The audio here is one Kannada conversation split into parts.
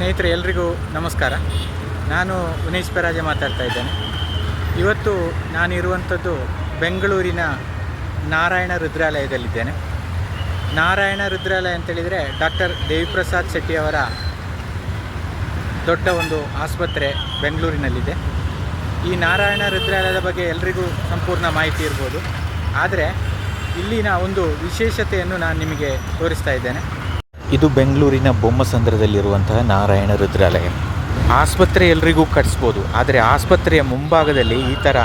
ಸ್ನೇಹಿತರೆ, ಎಲ್ರಿಗೂ ನಮಸ್ಕಾರ. ನಾನು ಉನೇಶ್ ಪರಾಜೆ ಮಾತಾಡ್ತಾ ಇದ್ದೇನೆ. ಇವತ್ತು ನಾನಿರುವಂಥದ್ದು ಬೆಂಗಳೂರಿನ ನಾರಾಯಣ ರುದ್ರಾಲಯದಲ್ಲಿದ್ದೇನೆ. ನಾರಾಯಣ ರುದ್ರಾಲಯ ಅಂತೇಳಿದರೆ ಡಾಕ್ಟರ್ ದೇವಿಪ್ರಸಾದ್ ಶೆಟ್ಟಿಯವರ ದೊಡ್ಡ ಒಂದು ಆಸ್ಪತ್ರೆ ಬೆಂಗಳೂರಿನಲ್ಲಿದೆ. ಈ ನಾರಾಯಣ ರುದ್ರಾಲಯದ ಬಗ್ಗೆ ಎಲ್ರಿಗೂ ಸಂಪೂರ್ಣ ಮಾಹಿತಿ ಇರ್ಬೋದು. ಆದರೆ ಇಲ್ಲಿನ ಒಂದು ವಿಶೇಷತೆಯನ್ನು ನಾನು ನಿಮಗೆ ತೋರಿಸ್ತಾ ಇದ್ದೇನೆ. ಇದು ಬೆಂಗಳೂರಿನ ಬೊಮ್ಮಸಂದ್ರದಲ್ಲಿರುವಂತಹ ನಾರಾಯಣ ರುದ್ರಾಲಯ. ಆಸ್ಪತ್ರೆ ಎಲ್ರಿಗೂ ಕಟ್ಸ್ಬೋದು. ಆದರೆ ಆಸ್ಪತ್ರೆಯ ಮುಂಭಾಗದಲ್ಲಿ ಈ ಥರ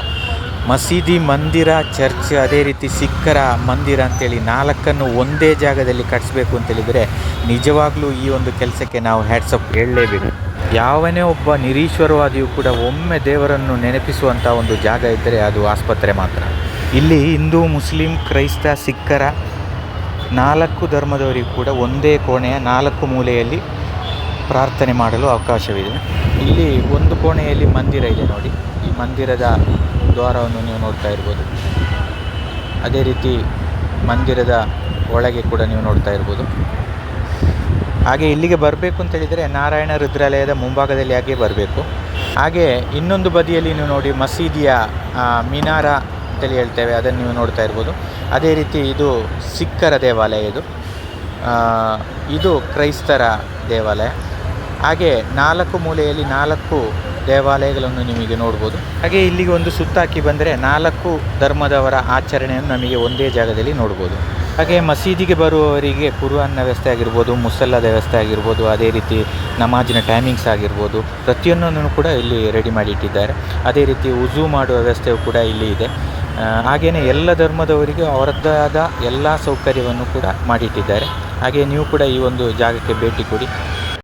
ಮಸೀದಿ ಮಂದಿರ, ಚರ್ಚ್ ಅದೇ ರೀತಿ ಸಿಖ್ಖರ ಮಂದಿರ ಅಂತೇಳಿ ನಾಲ್ಕನ್ನು ಒಂದೇ ಜಾಗದಲ್ಲಿ ಕಟ್ಟಿಸ್ಬೇಕು ಅಂತೇಳಿದರೆ ನಿಜವಾಗ್ಲೂ ಈ ಒಂದು ಕೆಲಸಕ್ಕೆ ನಾವು ಹ್ಯಾಟ್ಸಪ್ ಹೇಳಲೇಬೇಕು. ಯಾವನೇ ಒಬ್ಬ ನಿರೀಶ್ವರವಾದಿಯೂ ಕೂಡ ಒಮ್ಮೆ ದೇವರನ್ನು ನೆನಪಿಸುವಂಥ ಒಂದು ಜಾಗ ಇದ್ದರೆ ಅದು ಆಸ್ಪತ್ರೆ ಮಾತ್ರ. ಇಲ್ಲಿ ಹಿಂದೂ, ಮುಸ್ಲಿಂ, ಕ್ರೈಸ್ತ, ಸಿಖ್ಖರ ನಾಲ್ಕು ಧರ್ಮದವರಿಗೂ ಕೂಡ ಒಂದೇ ಕೋಣೆಯ ನಾಲ್ಕು ಮೂಲೆಯಲ್ಲಿ ಪ್ರಾರ್ಥನೆ ಮಾಡಲು ಅವಕಾಶವಿದೆ. ಇಲ್ಲಿ ಒಂದು ಕೋಣೆಯಲ್ಲಿ ಮಂದಿರ ಇದೆ ನೋಡಿ. ಈ ಮಂದಿರದ ದ್ವಾರವನ್ನು ನೀವು ನೋಡ್ತಾ ಇರ್ಬೋದು. ಅದೇ ರೀತಿ ಮಂದಿರದ ಒಳಗೆ ಕೂಡ ನೀವು ನೋಡ್ತಾ ಇರ್ಬೋದು. ಹಾಗೆ ಇಲ್ಲಿಗೆ ಬರಬೇಕು ಅಂತ ಹೇಳಿದರೆ ನಾರಾಯಣ ರುದ್ರಾಲಯದ ಮುಂಭಾಗದಲ್ಲಿ ಹಾಗೆ ಬರಬೇಕು. ಹಾಗೆ ಇನ್ನೊಂದು ಬದಿಯಲ್ಲಿ ನೀವು ನೋಡಿ ಮಸೀದಿಯ ಮಿನಾರ ಅಂತೇಳಿ ಹೇಳ್ತೇವೆ, ಅದನ್ನು ನೀವು ನೋಡ್ತಾ ಇರ್ಬೋದು. ಅದೇ ರೀತಿ ಇದು ಸಿಖ್ಖರ ದೇವಾಲಯ ಇದು. ಇದು ಕ್ರೈಸ್ತರ ದೇವಾಲಯ. ಹಾಗೆ ನಾಲ್ಕು ಮೂಲೆಯಲ್ಲಿ ನಾಲ್ಕು ದೇವಾಲಯಗಳನ್ನು ನಿಮಗೆ ನೋಡ್ಬೋದು. ಹಾಗೆ ಇಲ್ಲಿಗೆ ಒಂದು ಸುತ್ತಾಕಿ ಬಂದರೆ ನಾಲ್ಕು ಧರ್ಮದವರ ಆಚರಣೆಯನ್ನು ನಮಗೆ ಒಂದೇ ಜಾಗದಲ್ಲಿ ನೋಡ್ಬೋದು. ಹಾಗೆ ಮಸೀದಿಗೆ ಬರುವವರಿಗೆ ಕುರುವನ್ನ ವ್ಯವಸ್ಥೆ ಆಗಿರ್ಬೋದು, ಮುಸಲ್ಲದ ವ್ಯವಸ್ಥೆ ಆಗಿರ್ಬೋದು, ಅದೇ ರೀತಿ ನಮಾಜಿನ ಟೈಮಿಂಗ್ಸ್ ಆಗಿರ್ಬೋದು, ಪ್ರತಿಯೊಂದನ್ನು ಕೂಡ ಇಲ್ಲಿ ರೆಡಿ ಮಾಡಿ ಇಟ್ಟಿದ್ದಾರೆ. ಅದೇ ರೀತಿ ಉಜು ಮಾಡುವ ವ್ಯವಸ್ಥೆಯು ಕೂಡ ಇಲ್ಲಿ ಇದೆ. ಹಾಗೆಯೇ ಎಲ್ಲ ಧರ್ಮದವರಿಗೂ ಆದ ಎಲ್ಲ ಸೌಕರ್ಯವನ್ನು ಕೂಡ ಮಾಡಿಟ್ಟಿದ್ದಾರೆ. ಹಾಗೆ ನೀವು ಕೂಡ ಈ ಒಂದು ಜಾಗಕ್ಕೆ ಭೇಟಿ ಕೊಡಿ.